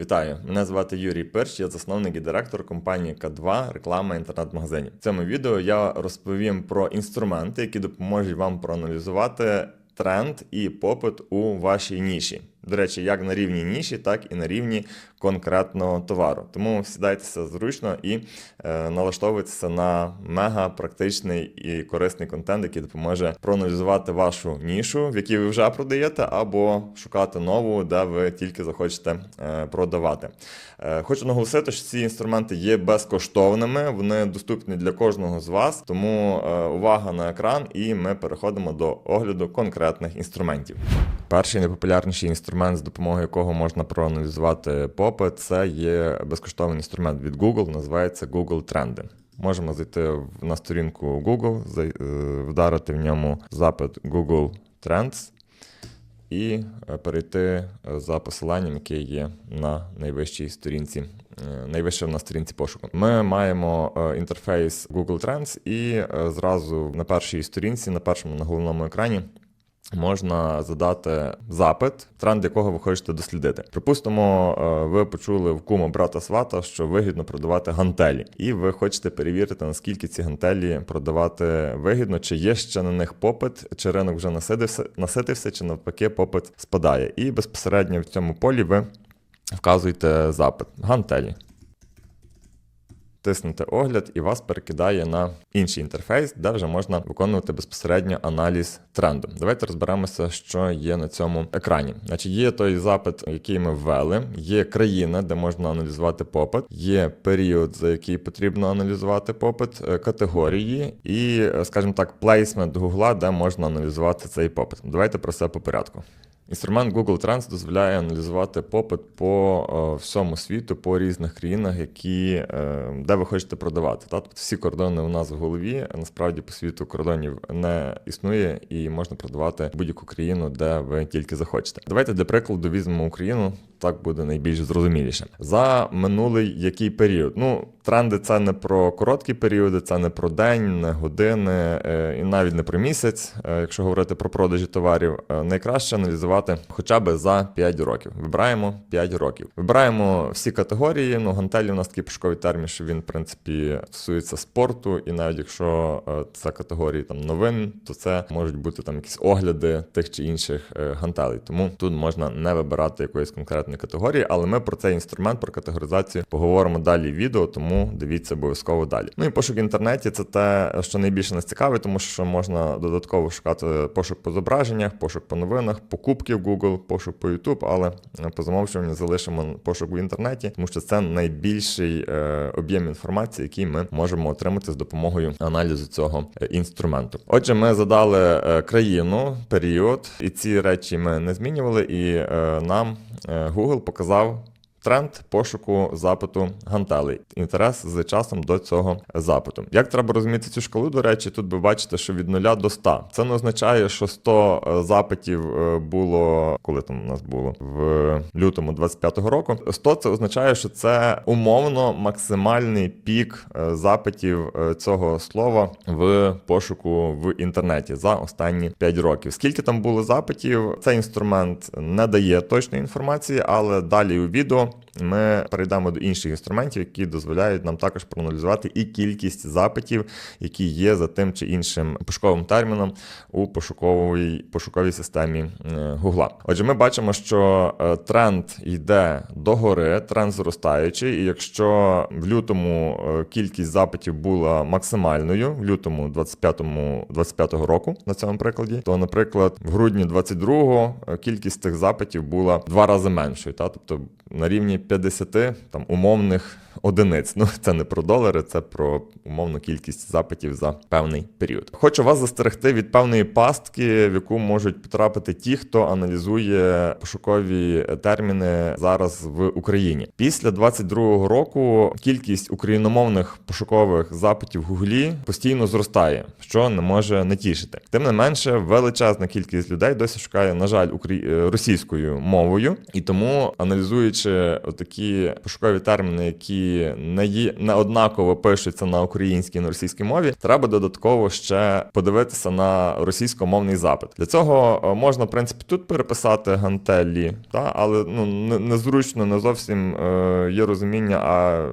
Вітаю! Мене звати Юрій Перш, я засновник і директор компанії К2 реклама інтернет-магазинів. В цьому відео я розповім про інструменти, які допоможуть вам проаналізувати тренд і попит у вашій ніші. До речі, як на рівні ніші, так і на рівні конкретного товару. Тому сідайтеся зручно і е, налаштовуйтеся на мега практичний і корисний контент, який допоможе проаналізувати вашу нішу, в якій ви вже продаєте, або шукати нову, де ви тільки захочете е, продавати. Е, хочу наголосити, що ці інструменти є безкоштовними, вони доступні для кожного з вас. Тому е, увага на екран, і ми переходимо до огляду конкретних інструментів. Перший найпопулярніший інструмент, з допомогою якого можна проаналізувати попит, це є безкоштовний інструмент від Google, називається Google Тренди. Можемо зайти на сторінку Google, е, вдарити в ньому запит Google Trends і е, перейти е, за посиланням, яке є на найвищій сторінці. Найвище на сторінці пошуку. Ми маємо інтерфейс Google Trends, і зразу на першій сторінці, на першому на головному екрані, можна задати запит, тренд якого ви хочете дослідити. Припустимо, е, ви почули в кума брата свата, що вигідно продавати гантелі, і ви хочете перевірити, наскільки ці гантелі продавати вигідно, чи є ще на них попит, чи ринок вже насидився, наситився, чи навпаки попит спадає. І безпосередньо в цьому полі ви вказуєте запит гантелі. Тиснете огляд і вас перекидає на інший інтерфейс, де вже можна виконувати безпосередньо аналіз тренду. Давайте розберемося, що є на цьому екрані. Значить, є той запит, який ми ввели, є країна, де можна аналізувати попит, є період, за який потрібно аналізувати попит, е, категорії і, е, скажімо так, плейсмент Гугла, де можна аналізувати цей попит. Давайте про все по порядку. Інструмент Google Trends дозволяє аналізувати попит по е, всьому світу, по різних країнах, які, е, де ви хочете продавати. Тобто всі кордони у нас в голові. Насправді по світу кордонів не існує і можна продавати будь-яку країну, де ви тільки захочете. Давайте для прикладу візьмемо Україну. Так буде найбільш зрозуміліше. За минулий який період. Ну, тренди це не про короткі періоди, це не про день, не години е, і навіть не про місяць, е, якщо говорити про продажі товарів. Е, Найкраще аналізувати хоча б за 5 років. Вибираємо 5 років. Вибираємо всі категорії. Ну, гантелі у нас такий пошуковий термін, що він, в принципі, стосується спорту, і навіть якщо це категорії там новин, то це можуть бути там якісь огляди тих чи інших гантелей. Тому тут можна не вибирати якоїсь конкретної категорії, але ми про цей інструмент, про категоризацію поговоримо далі в відео, тому дивіться обов'язково далі. Ну і пошук в інтернеті це те, що найбільше нас цікавить, тому що можна додатково шукати пошук по зображеннях, пошук по новинах, покупки в Google, пошук по YouTube, але по замовчуванню залишимо пошук в інтернеті, тому що це найбільший е, об'єм інформації, який ми можемо отримати з допомогою аналізу цього е, інструменту. Отже, ми задали е, країну, період, і ці речі ми не змінювали, і е, нам е, Google показав. Тренд пошуку запиту гантелей. Інтерес з часом до цього запиту. Як треба розуміти цю шкалу, до речі, тут ви бачите, що від 0 до 100. Це не означає, що 100 запитів е, було, коли там у нас було в лютому 25-го року. 100 це означає, що це умовно максимальний пік е, запитів е, цього слова в пошуку в інтернеті за останні 5 років. Скільки там було запитів, цей інструмент не дає точної інформації, але далі у відео ми перейдемо до інших інструментів, які дозволяють нам також проаналізувати і кількість запитів, які є за тим чи іншим пошуковим терміном у пошуковій, пошуковій системі е, Гугла. Отже, ми бачимо, що е, тренд йде догори, тренд зростаючий, і якщо в лютому е, кількість запитів була максимальною, в лютому 25-му 25-го року на цьому прикладі, то, наприклад, в грудні 22-го е, кількість цих запитів була в два рази меншою, та тобто на рівні 50 там умовних одиниць. Ну це не про долари, це про умовну кількість запитів за певний період. Хочу вас застерегти від певної пастки, в яку можуть потрапити ті, хто аналізує пошукові терміни зараз в Україні. Після 22-го року кількість україномовних пошукових запитів в Гуглі постійно зростає, що не може не тішити. Тим не менше, величезна кількість людей досі шукає, на жаль, е, російською мовою, і тому аналізуючи такі пошукові терміни, які не є не однаково пишуться на українській і на російській мові, треба додатково ще подивитися на російськомовний запит. Для цього е, можна, в принципі, тут переписати гантелі, та, але ну, не- незручно, не зовсім е, є розуміння, а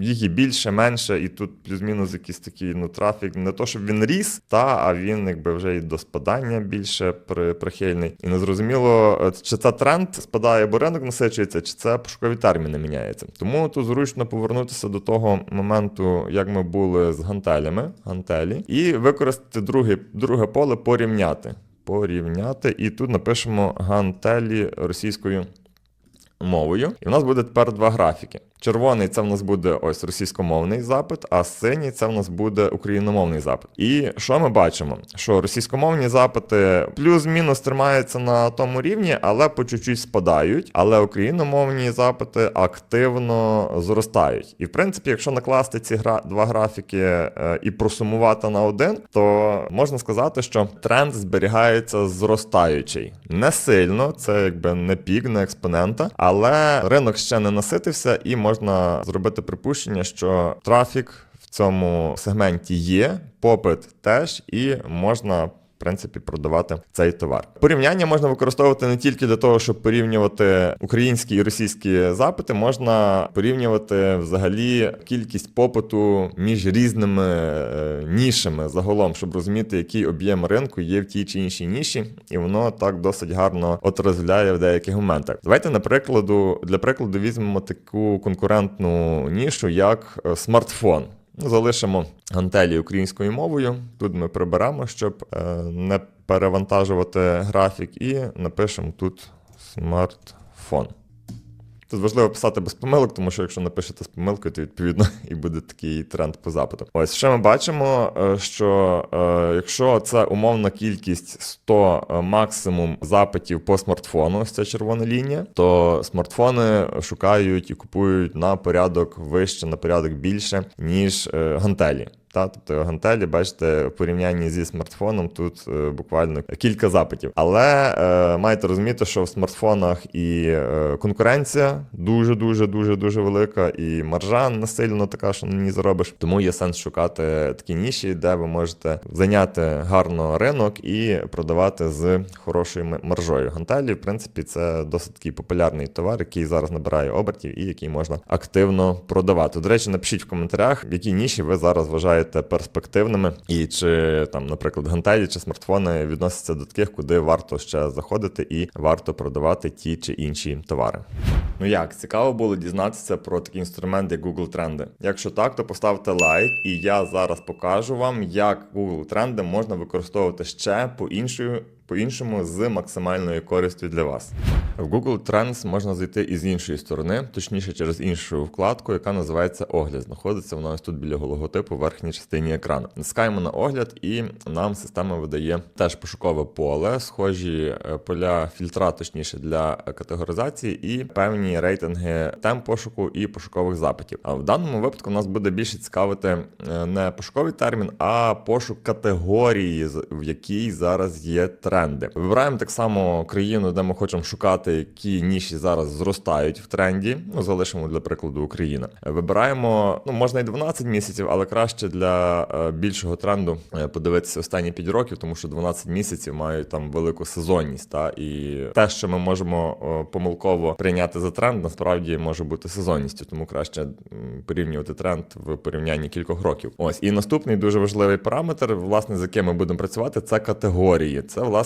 їх і більше, менше, і тут плюс-мінус якийсь такий ну, трафік. Не то, щоб він ріс, та, а він якби вже і до спадання більше при, прихильний. І незрозуміло, е, чи це тренд спадає, бо ринок насичується, чи це пошукові терміни міняються. Тому тут зручно повернутися до того моменту, як ми були з гантелями, гантелі, і використати друге, друге поле порівняти. Порівняти, і тут напишемо гантелі російською мовою. І в нас буде тепер два графіки. Червоний це в нас буде ось російськомовний запит, а синій це в нас буде україномовний запит. І що ми бачимо? Що російськомовні запити плюс-мінус тримаються на тому рівні, але по чуть-чуть спадають. Але україномовні запити активно зростають. І в принципі, якщо накласти ці гра... два графіки е, і просумувати на один, то можна сказати, що тренд зберігається зростаючий. Не сильно, це якби не пік, не експонента, але ринок ще не наситився, і можна зробити припущення, що трафік в цьому сегменті є, попит теж, і можна. Принципі, продавати цей товар. Порівняння можна використовувати не тільки для того, щоб порівнювати українські і російські запити, можна порівнювати взагалі кількість попиту між різними е, нішами загалом, щоб розуміти, який об'єм ринку є в тій чи іншій ніші, і воно так досить гарно отразляє в деяких моментах. Давайте на прикладу для прикладу візьмемо таку конкурентну нішу, як е, смартфон. Залишимо гантелі українською мовою. Тут ми приберемо, щоб е, не перевантажувати графік, і напишемо тут смартфон. Тут важливо писати без помилок, тому що якщо напишете з помилкою, то відповідно і буде такий тренд по запиту. Ось що ми бачимо, е, що е, якщо це умовна кількість 100 е, максимум запитів по смартфону, ось ця червона лінія, то смартфони шукають і купують на порядок вище, на порядок більше, ніж гантелі. Та, тобто гантелі, бачите, в порівнянні зі смартфоном тут е, буквально кілька запитів. Але е, маєте розуміти, що в смартфонах і е, конкуренція дуже дуже дуже дуже велика, і маржа не сильно така, що на ній заробиш. Тому є сенс шукати такі ніші, де ви можете зайняти гарно ринок і продавати з хорошою маржою. Гантелі, в принципі, це досить такий популярний товар, який зараз набирає обертів і який можна активно продавати. До речі, напишіть в коментарях, які ніші ви зараз вважаєте перспективними, і чи там, наприклад, гантелі чи смартфони відносяться до таких, куди варто ще заходити і варто продавати ті чи інші товари. Ну як цікаво було дізнатися про такий інструмент, як Google Тренди. Якщо так, то поставте лайк, і я зараз покажу вам, як Google Тренди можна використовувати ще по іншою. По-іншому з максимальною користю для вас. В Google Trends можна зайти і з іншої сторони, точніше через іншу вкладку, яка називається Огляд. Знаходиться вона ось тут біля логотипу в верхній частині екрану. Натискаємо на огляд, і нам система видає теж пошукове поле, схожі е, поля фільтра, точніше для категоризації, і певні рейтинги тем пошуку і пошукових запитів. А в даному випадку нас буде більше цікавити е, не пошуковий термін, а пошук категорії, в якій зараз є тренди. Вибираємо так само країну, де ми хочемо шукати, які ніші зараз зростають в тренді. Ну, залишимо для прикладу Україна. Вибираємо, ну можна і 12 місяців, але краще для е, більшого тренду е, подивитися останні 5 років, тому що 12 місяців мають там велику сезонність. Та і те, що ми можемо помилково прийняти за тренд, насправді може бути сезонністю, тому краще порівнювати тренд в порівнянні кількох років. Ось і наступний дуже важливий параметр, власне, з яким ми будемо працювати, це категорії. Це власне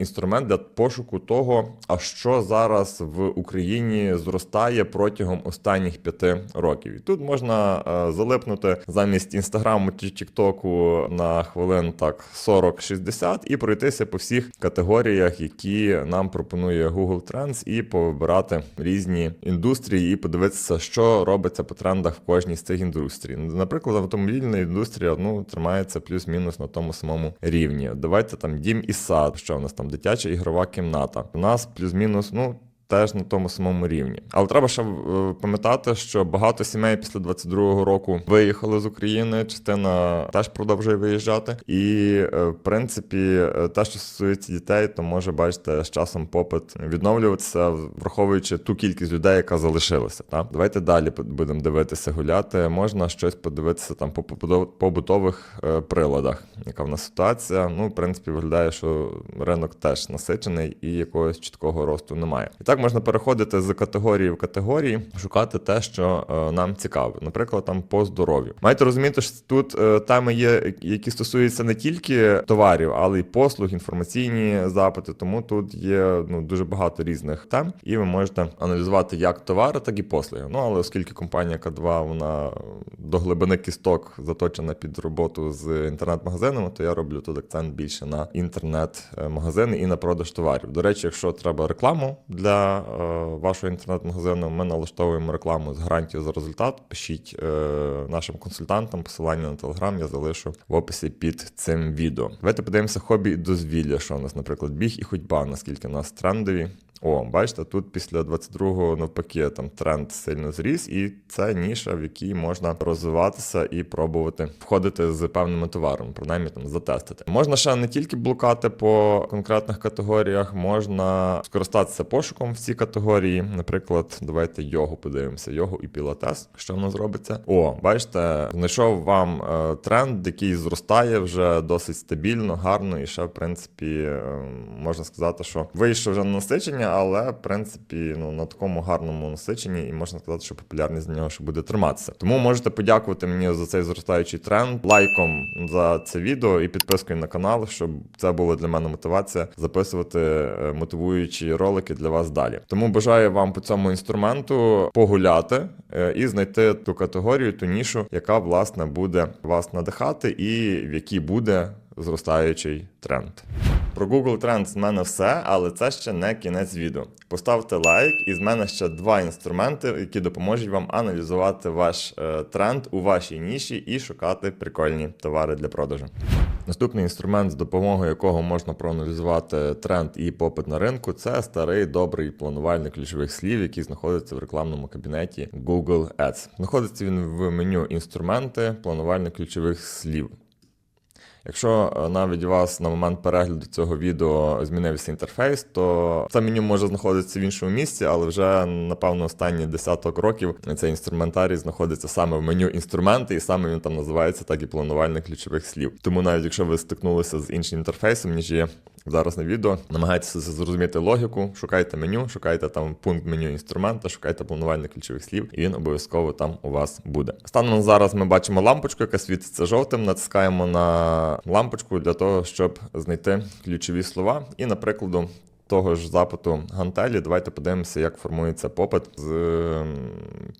інструмент для пошуку того, а що зараз в Україні зростає протягом останніх п'яти років. І тут можна е, залипнути замість інстаграму чи тіктоку на хвилин так 40-60 і пройтися по всіх категоріях, які нам пропонує Google Trends, і повибирати різні індустрії, і подивитися, що робиться по трендах в кожній з цих індустрій. Наприклад, автомобільна індустрія ну тримається плюс-мінус на тому самому рівні. Давайте там дім і сад, що у нас там дитяча ігрова кімната. У нас плюс-мінус, ну. Теж на тому самому рівні. Але треба ще е, пам'ятати, що багато сімей після 22-го року виїхали з України, частина теж продовжує виїжджати. І е, в принципі, е, те, що стосується дітей, то може бачите з часом попит відновлюватися, враховуючи ту кількість людей, яка залишилася. Так? Давайте далі будемо дивитися, гуляти. Можна щось подивитися там по побутових приладах. Яка в нас ситуація? Ну, в принципі, виглядає, що ринок теж насичений і якогось чіткого росту немає. І так можна переходити з категорії в категорії, шукати те, що е, нам цікаво. Наприклад, там по здоров'ю. Маєте розуміти, що тут е, теми є, які стосуються не тільки товарів, але й послуг, інформаційні запити. Тому тут є ну дуже багато різних тем, і ви можете аналізувати як товари, так і послуги. Ну але оскільки компанія К2 вона до глибини кісток заточена під роботу з інтернет-магазинами, то я роблю тут акцент більше на інтернет-магазини і на продаж товарів. До речі, якщо треба рекламу для е, вашого інтернет-магазину, ми налаштовуємо рекламу з гарантією за результат. Пишіть е, нашим консультантам посилання на телеграм, я залишу в описі під цим відео. Давайте подивимося хобі і дозвілля, що у нас, наприклад, біг і ходьба, наскільки у нас трендові. О, бачите, тут після 22-го навпаки там тренд сильно зріс, і це ніша, в якій можна розвиватися і пробувати входити з певними товарами, принаймні там затестити. Можна ще не тільки блукати по конкретних категоріях, можна скористатися пошуком в цій категорії. Наприклад, давайте йогу подивимося, йогу і пілатес. Що в нас робиться? О, бачите, знайшов вам е, тренд, який зростає вже досить стабільно, гарно, і ще в принципі е, можна сказати, що вийшов вже на насичення, але в принципі ну на такому гарному насиченні, і можна сказати, що популярність за нього ще буде триматися. Тому можете подякувати мені за цей зростаючий тренд, лайком за це відео і підпискою на канал, щоб це було для мене мотивація записувати е, мотивуючі ролики для вас далі. Тому бажаю вам по цьому інструменту погуляти е, і знайти ту категорію, ту нішу, яка власне буде вас надихати, і в якій буде зростаючий тренд. Про Google Trends з мене все, але це ще не кінець відео. Поставте лайк, і з мене ще два інструменти, які допоможуть вам аналізувати ваш е, тренд у вашій ніші і шукати прикольні товари для продажу. Наступний інструмент, з допомогою якого можна проаналізувати тренд і попит на ринку, це старий добрий планувальник ключових слів, який знаходиться в рекламному кабінеті Google Ads. Знаходиться він в меню інструменти планувальник ключових слів. Якщо е, навіть у вас на момент перегляду цього відео змінився інтерфейс, то це меню може знаходитися в іншому місці, але вже напевно останні десяток років цей інструментарій знаходиться саме в меню інструменти, і саме він там називається так і планувальник ключових слів. Тому навіть якщо ви стикнулися з іншим інтерфейсом, ніж є зараз на відео, намагайтеся зрозуміти логіку, шукайте меню, шукайте там пункт меню інструмента, шукайте планувальник ключових слів, і він обов'язково там у вас буде. Станом зараз ми бачимо лампочку, яка світиться жовтим. Натискаємо на лампочку для того, щоб знайти ключові слова. І, наприклад, того ж запиту гантелі, давайте подивимося, як формується попит з ем,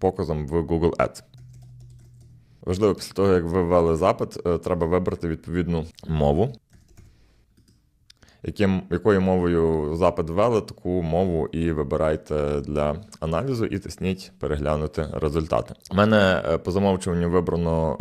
показом в Google Ads. Важливо, після того, як ви ввели запит, е, треба вибрати відповідну мову. Яким, якою мовою запит ввели, таку мову і вибирайте для аналізу і тисніть переглянути результати. У мене е, по замовчуванню вибрано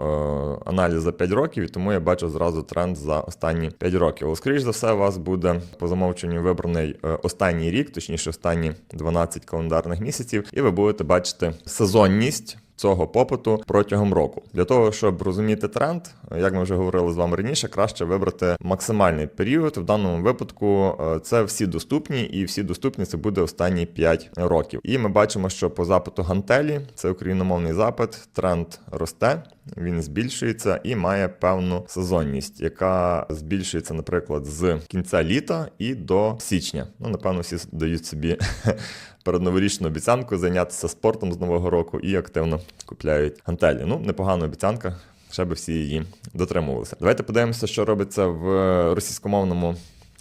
е, аналіз за 5 років, і тому я бачу зразу тренд за останні 5 років. Але, скоріш за все, у вас буде по замовчуванню вибраний е, останній рік, точніше, останні 12 календарних місяців, і ви будете бачити сезонність цього попиту протягом року. Для того, щоб розуміти тренд, як ми вже говорили з вами раніше, краще вибрати максимальний період. В даному випадку е, це всі доступні, і всі доступні це буде останні 5 років. І ми бачимо, що по запиту гантелі це україномовний запит, тренд росте. Він збільшується і має певну сезонність, яка збільшується, наприклад, з кінця літа і до січня. Ну, напевно, всі дають собі передноворічну обіцянку зайнятися спортом з нового року і активно купляють гантелі. Ну, непогана обіцянка. Ще би всі її дотримувалися. Давайте подивимося, що робиться в російськомовному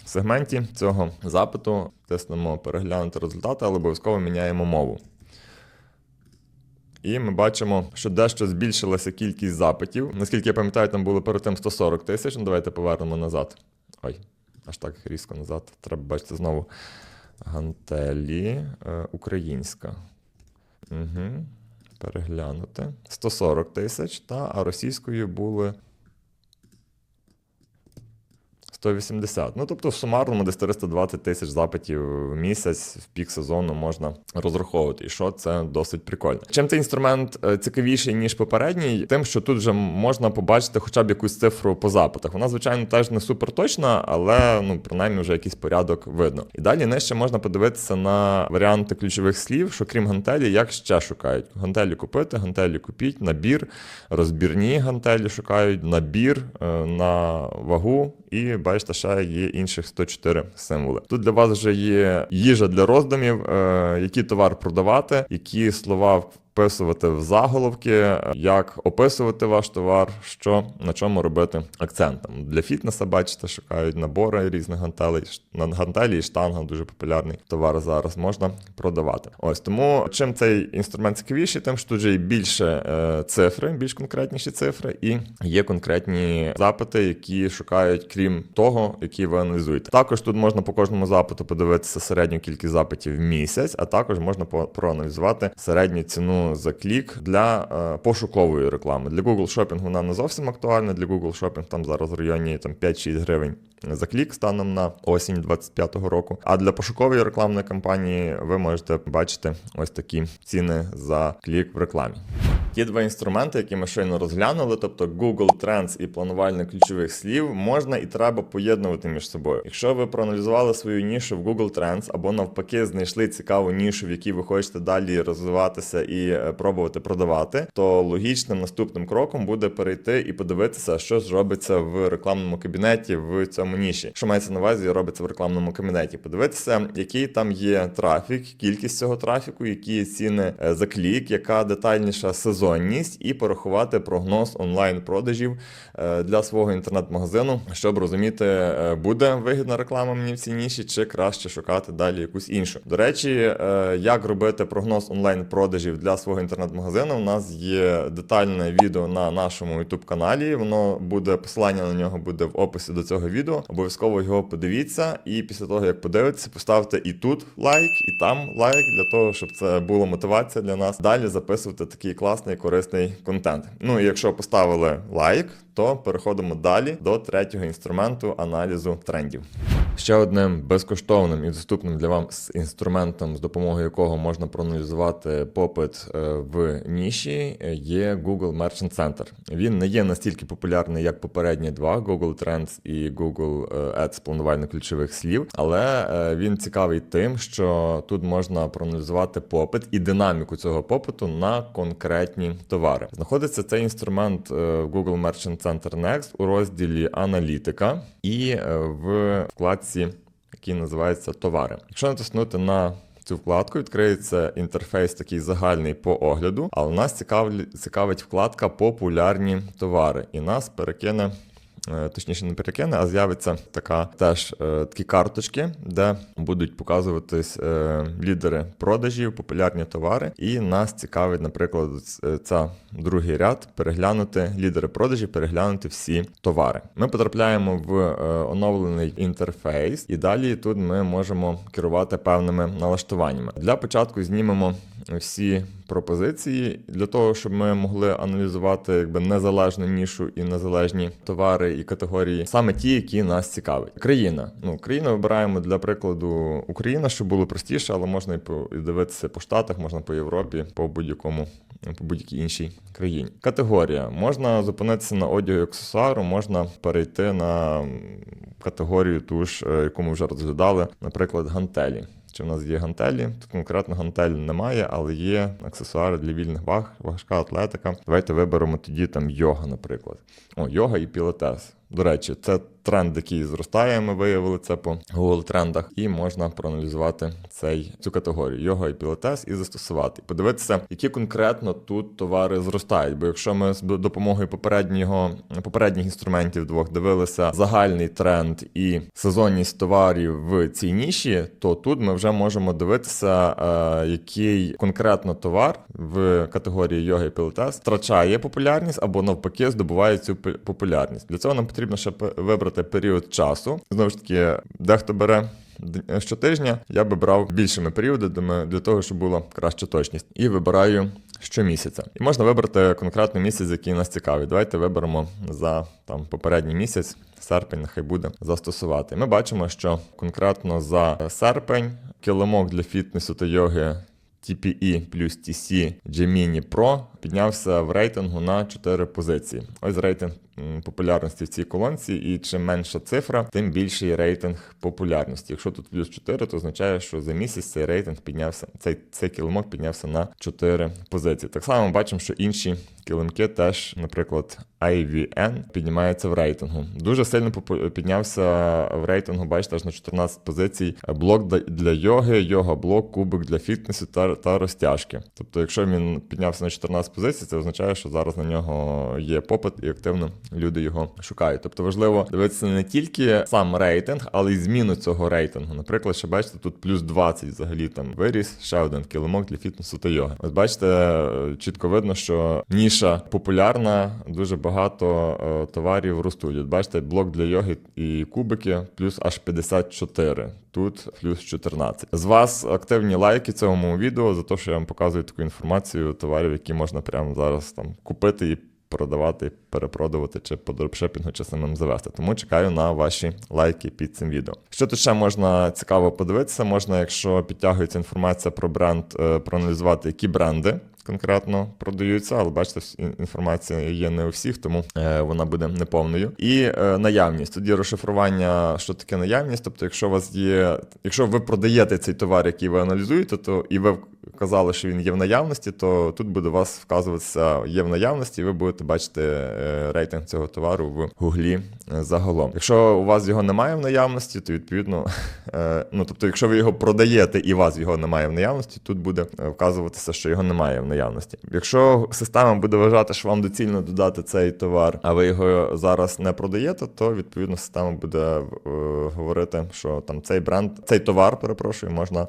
сегменті цього запиту. Тиснемо переглянути результати, але обов'язково міняємо мову. І ми бачимо, що дещо збільшилася кількість запитів. Наскільки я пам'ятаю, там було перед тим 140 тисяч. Ну, давайте повернемо назад. Ой, аж так різко назад. Треба бачити знову. Гантелі е, українська. Угу. Переглянути. 140 тисяч, та, а російською були 180. Ну тобто в сумарному десь 320 тисяч запитів в місяць в пік сезону можна розраховувати. І що це досить прикольно. Чим цей інструмент е, цікавіший ніж попередній, тим, що тут вже можна побачити хоча б якусь цифру по запитах. Вона, звичайно, теж не супер точна, але ну принаймні вже якийсь порядок видно. І далі нижче можна подивитися на варіанти ключових слів, що крім гантелі, як ще шукають. Гантелі купити, гантелі купіть, набір, розбірні гантелі шукають, набір е, на вагу, і бачите, ще є інших 104 символи. Тут для вас вже є їжа для роздумів, е, який товар продавати, які слова вписувати в заголовки, як описувати ваш товар, що на чому робити акцент. Там Для фітнеса, бачите, шукають набори різних гантелей. На гантелі і штанга дуже популярний товар зараз можна продавати. Ось тому чим цей інструмент цікавіший, тим що тут же і більше е, цифри, більш конкретніші цифри, і є конкретні запити, які шукають, крім того, які ви аналізуєте. Також тут можна по кожному запиту подивитися середню кількість запитів в місяць, а також можна проаналізувати середню ціну за клік для е, пошукової реклами. Для Google Shopping вона не зовсім актуальна. Для Google Shopping там зараз в районі там 5-6 гривень за клік станом на осінь 25-го року. А для пошукової рекламної кампанії ви можете бачити ось такі ціни за клік в рекламі. Ті два інструменти, які ми щойно розглянули, тобто Google Trends і планувальник ключових слів, можна і треба поєднувати між собою. Якщо ви проаналізували свою нішу в Google Trends або навпаки знайшли цікаву нішу, в якій ви хочете далі розвиватися і е, пробувати продавати, то логічним наступним кроком буде перейти і подивитися, що ж робиться в рекламному кабінеті в цьому ніші. Що мається на увазі, робиться в рекламному кабінеті. Подивитися, який там є трафік, кількість цього трафіку, які ціни е, за клік, яка детальніша сезонність, і порахувати прогноз онлайн продажів е, для свого інтернет-магазину, щоб розуміти, е, буде вигідна реклама мені в цій ніші, чи краще шукати далі якусь іншу. До речі, е, як робити прогноз онлайн продажів для свого інтернет-магазину. У нас є детальне відео на нашому youtube каналі. Воно буде посилання на нього буде в описі до цього відео. Обов'язково його подивіться, і після того як подивитеся, поставте і тут лайк, і там лайк для того, щоб це була мотивація для нас далі записувати такий класний корисний контент. Ну і якщо поставили лайк, то переходимо далі до третього інструменту аналізу трендів. Ще одним безкоштовним і доступним для вас інструментом, з допомогою якого можна проаналізувати попит е, в ніші, е, є Google Merchant Center. Він не є настільки популярний, як попередні два Google Trends і Google е, Ads планувальних ключових слів, але він цікавий тим, що тут можна проаналізувати попит і динаміку цього попиту на конкретні товари. Знаходиться цей інструмент в Google Merchant Center Next у розділі Аналітика і в вкладці, який називається Товари. Якщо натиснути на Цю вкладку відкриється інтерфейс такий загальний по огляду, але нас цікавить вкладка Популярні товари, і нас перекине. Е, Точніше, не перекине, а з'явиться така теж е, такі карточки, де будуть показуватись е, лідери продажів, популярні товари. І нас цікавить, наприклад, ц- ця другий ряд переглянути лідери продажів, переглянути всі товари. Ми потрапляємо в оновлений інтерфейс, і далі тут ми можемо керувати певними налаштуваннями. Для початку знімемо всі пропозиції для того, щоб ми могли аналізувати якби незалежну нішу і незалежні товари і категорії, саме ті, які нас цікавить. Країна. Ну, країну вибираємо для прикладу Україна, щоб було простіше, але можна і дивитися по штатах, можна по Європі, по будь-якому. По будь-якій іншій країні. Категорія. Можна зупинитися на одягу аксесуару, можна перейти на категорію ту ж, е, яку ми вже розглядали, наприклад, гантелі. Чи в нас є гантелі? Тут конкретно гантель немає, але є аксесуари для вільних ваг, важка атлетика. Давайте виберемо тоді там йога, наприклад. О, йога і пілотес. До речі, це тренд, який зростає. Ми виявили це по Google трендах, і можна проаналізувати цей цю категорію йога і пілатес і застосувати. Подивитися, які конкретно тут товари зростають. Бо якщо ми з допомогою попереднього попередніх інструментів двох дивилися загальний тренд і сезонність товарів в цій ніші, то тут ми вже можемо дивитися, е, який конкретно товар в категорії йога і пілатес втрачає популярність або навпаки здобуває цю популярність. Для цього нам потрібно ще пе- вибрати період часу. Знову ж таки, дехто бере. Щотижня я би брав більшими періодами для того, щоб була краща точність. І вибираю щомісяця. І можна вибрати конкретний місяць, який нас цікавить. Давайте виберемо за там попередній місяць. Серпень нехай буде застосувати. Ми бачимо, що конкретно за серпень килимок для фітнесу та йоги TPE плюс TC Gemini Pro піднявся в рейтингу на 4 позиції. Ось рейтинг популярності в цій колонці, і чим менша цифра, тим більший рейтинг популярності. Якщо тут плюс 4, то означає, що за місяць цей рейтинг піднявся, цей, цей килимок піднявся на 4 позиції. Так само ми бачимо, що інші килимки теж, наприклад, IVN піднімається в рейтингу. Дуже сильно піднявся в рейтингу, бачите, аж на 14 позицій. Блок для йоги, йога-блок, кубик для фітнесу та, та розтяжки. Тобто, якщо він піднявся на 14 позицій, це означає, що зараз на нього є попит і активно люди його шукають. Тобто важливо дивитися не тільки сам рейтинг, але й зміну цього рейтингу. Наприклад, ще бачите, тут плюс 20 взагалі там виріс, ще один килимок для фітнесу та йоги. Ось бачите, чітко видно, що ніша популярна, дуже багато е, товарів ростуть. От бачите, блок для йоги і кубики плюс аж 54. Тут плюс 14. З вас активні лайки цьому відео за те, що я вам показую таку інформацію товарів, які можна прямо зараз там купити і продавати, перепродавати чи по дропшипінгу чи самим завести. Тому чекаю на ваші лайки під цим відео. Що тут ще можна цікаво подивитися? Можна, якщо підтягується інформація про бренд, е, проаналізувати, які бренди. Конкретно продаються, але бачите, інформація є не у всіх, тому е, вона буде неповною. І е, наявність. Тоді розшифрування, що таке наявність. Тобто, якщо у вас є, якщо ви продаєте цей товар, який ви аналізуєте, то і ви вказали, що він є в наявності, то тут буде у вас вказуватися є в наявності, і ви будете бачити е, рейтинг цього товару в Гуглі е, загалом. Якщо у вас його немає в наявності, то відповідно, е, ну тобто, якщо ви його продаєте і у вас його немає в наявності, тут буде вказуватися, що його немає в наявності. Якщо система буде вважати, що вам доцільно додати цей товар, а ви його зараз не продаєте, то відповідно система буде говорити, що там цей бренд, цей товар, перепрошую, можна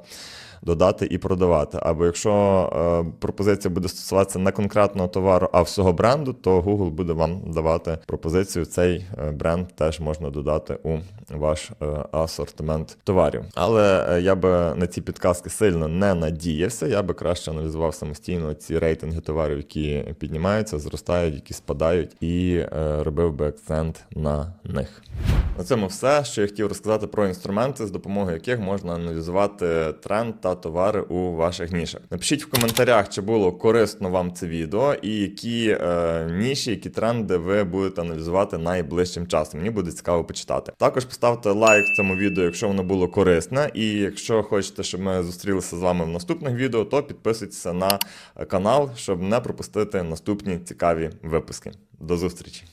додати і продавати. Або якщо е, пропозиція буде стосуватися не конкретного товару, а всього бренду, то Google буде вам давати пропозицію. Цей е, бренд теж можна додати у ваш е, асортимент товарів. Але я би на ці підказки сильно не надіявся. Я би краще аналізував самостійно ці рейтинги товарів, які піднімаються, зростають, які спадають, і робив би акцент на них. На цьому все, що я хотів розказати про інструменти, з допомогою яких можна аналізувати тренд товари у ваших нішах. Напишіть в коментарях, чи було корисно вам це відео, і які е, ніші, які тренди ви будете аналізувати найближчим часом. Мені буде цікаво почитати. Також поставте лайк цьому відео, якщо воно було корисне. І якщо хочете, щоб ми зустрілися з вами в наступних відео, то підписуйтесь на канал, щоб не пропустити наступні цікаві випуски. До зустрічі!